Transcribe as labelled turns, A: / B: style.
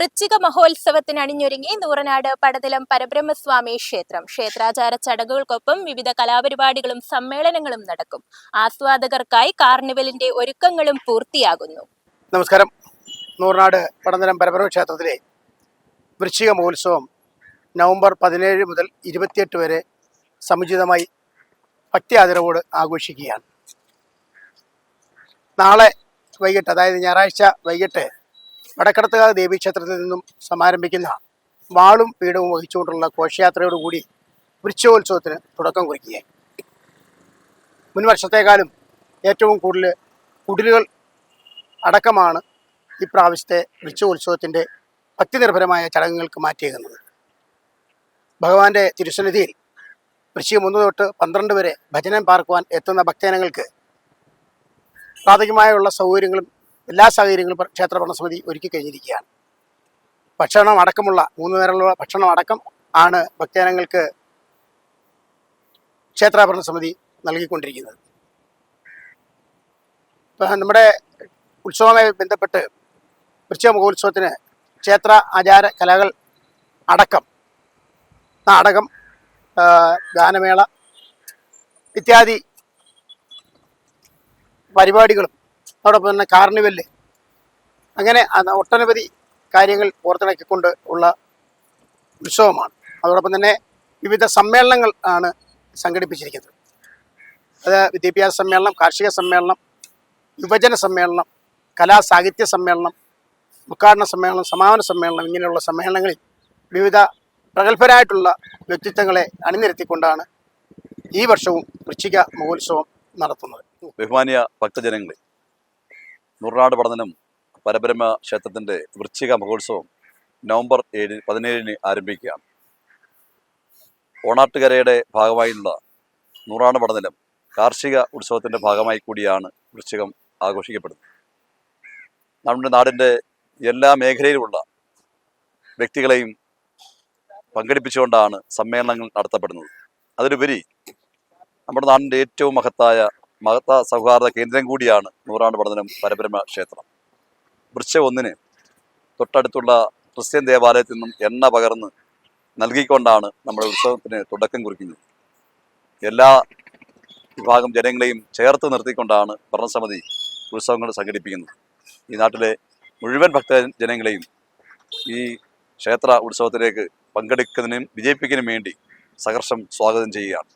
A: വൃശ്ചിക മഹോത്സവത്തിന് അണിഞ്ഞൊരുങ്ങി നൂറനാട് പടതിലം പരബ്രഹ്മസ്വാമി ക്ഷേത്രം. ക്ഷേത്രാചാര ചടങ്ങുകൾക്കൊപ്പം വിവിധ കലാപരിപാടികളും സമ്മേളനങ്ങളും നടക്കും. ആസ്വാദകർക്കായി കാർണിവലിന്റെ ഒരുക്കങ്ങളും പൂർത്തിയാകുന്നു.
B: നമസ്കാരം. നൂറനാട് പടനിലം പരബ്രഹ്മ ക്ഷേത്രത്തിലെ വൃശ്ചിക മഹോത്സവം നവംബർ പതിനേഴ് മുതൽ ഇരുപത്തിയെട്ട് വരെ സമുചിതമായി ഭക്തി ആദരവോട് ആഘോഷിക്കുകയാണ്. നാളെ വൈകിട്ട് അതായത് ഞായറാഴ്ച വൈകിട്ട് വടക്കടത്തുകാവ് ദേവീക്ഷേത്രത്തിൽ നിന്നും സമാരംഭിക്കുന്ന വാളും പീഠവും വഹിച്ചുകൊണ്ടുള്ള ഘോഷയാത്രയോടുകൂടി വൃക്ഷോത്സവത്തിന് തുടക്കം കുറിക്കുകയായി മുൻ വർഷത്തേക്കാളും ഏറ്റവും കൂടുതൽ കുടിലുകൾ അടക്കമാണ് ഈ പ്രാവശ്യത്തെ വൃശ്ചോത്സവത്തിന്റെ ഭക്തിനിർഭരമായ ചടങ്ങുകൾക്ക് മാറ്റിയേക്കുന്നത്. ഭഗവാന്റെ തിരുസന്നിധിയിൽ വൃശ്ചികം ഒന്ന് തൊട്ട് പന്ത്രണ്ട് വരെ ഭജനം പാർക്കുവാൻ എത്തുന്ന ഭക്തജനങ്ങൾക്ക് പ്രാഥമികമായുള്ള സൗകര്യങ്ങളും എല്ലാ സാഹചര്യങ്ങളും ക്ഷേത്ര ഭരണസമിതി ഒരുക്കി കഴിഞ്ഞിരിക്കുകയാണ്. ഭക്ഷണം അടക്കമുള്ള മൂന്ന് നേരമുള്ള ഭക്ഷണം അടക്കം ആണ് ഭക്തജനങ്ങൾക്ക് ക്ഷേത്ര സമിതി നൽകിക്കൊണ്ടിരിക്കുന്നത്. ഇപ്പം നമ്മുടെ ഉത്സവവുമായി ബന്ധപ്പെട്ട് വൃശ്ചിക മഹോത്സവത്തിന് ക്ഷേത്ര ആചാര കലകൾ അടക്കം നാടകം ഗാനമേള ഇത്യാദി പരിപാടികളും അതോടൊപ്പം തന്നെ കാർണിവൽ. അങ്ങനെ ഒട്ടനവധി കാര്യങ്ങൾ ഓർത്തിണക്കിക്കൊണ്ട് ഉള്ള ഉത്സവമാണ്. അതോടൊപ്പം തന്നെ വിവിധ സമ്മേളനങ്ങൾ ആണ് സംഘടിപ്പിച്ചിരിക്കുന്നത്. അത് വിദ്യാഭ്യാസ സമ്മേളനം കാർഷിക സമ്മേളനം യുവജന സമ്മേളനം കലാസാഹിത്യ സമ്മേളനം ഉദ്ഘാടന സമ്മേളനം സമാപന സമ്മേളനം ഇങ്ങനെയുള്ള സമ്മേളനങ്ങളിൽ വിവിധ പ്രഗത്ഭരായിട്ടുള്ള വ്യക്തിത്വങ്ങളെ അണിനിരത്തിക്കൊണ്ടാണ് ഈ വർഷവും വൃശ്ചിക മഹോത്സവം നടത്തുന്നത്.
C: ബഹുമാനിയ ഭക്തജനങ്ങളെ നൂറിനാട് പഠനം പരബ്രഹ്മ ക്ഷേത്രത്തിന്റെ വൃശ്ചിക മഹോത്സവം നവംബർ ഏഴ് പതിനേഴിന് ആരംഭിക്കുകയാണ്. ഓണാട്ടുകരയുടെ ഭാഗമായുള്ള നൂറാണ് പടനിലം കാർഷിക ഉത്സവത്തിന്റെ ഭാഗമായി കൂടിയാണ് വൃശ്ചികം ആഘോഷിക്കപ്പെടുന്നത്. നമ്മുടെ നാടിന്റെ എല്ലാ മേഖലയിലുമുള്ള വ്യക്തികളെയും പങ്കെടുപ്പിച്ചുകൊണ്ടാണ് സമ്മേളനങ്ങൾ നടത്തപ്പെടുന്നത്. അതിലുപരി നമ്മുടെ നാടിന്റെ ഏറ്റവും മഹത്തായ മഹത്ത സൗഹാർദ്ദ കേന്ദ്രം കൂടിയാണ് നൂറാണ്ട് പഠനം പരബ്രഹ്മ ക്ഷേത്രം വൃക്ഷ ഒന്നിന് തൊട്ടടുത്തുള്ള ക്രിസ്ത്യൻ ദേവാലയത്തിൽ നിന്നും എണ്ണ പകർന്ന് നൽകിക്കൊണ്ടാണ് നമ്മുടെ ഉത്സവത്തിന് തുടക്കം കുറിക്കുന്നത്. എല്ലാ വിഭാഗം ജനങ്ങളെയും ചേർത്ത് നിർത്തിക്കൊണ്ടാണ് ഭരണസമിതി ഉത്സവങ്ങൾ സംഘടിപ്പിക്കുന്നത്. ഈ നാട്ടിലെ മുഴുവൻ ഭക്ത ജനങ്ങളെയും ഈ ക്ഷേത്ര ഉത്സവത്തിലേക്ക് പങ്കെടുക്കുന്നതിനും വിജയിപ്പിക്കുന്നതിനും വേണ്ടി സഹർഷം സ്വാഗതം ചെയ്യുകയാണ്.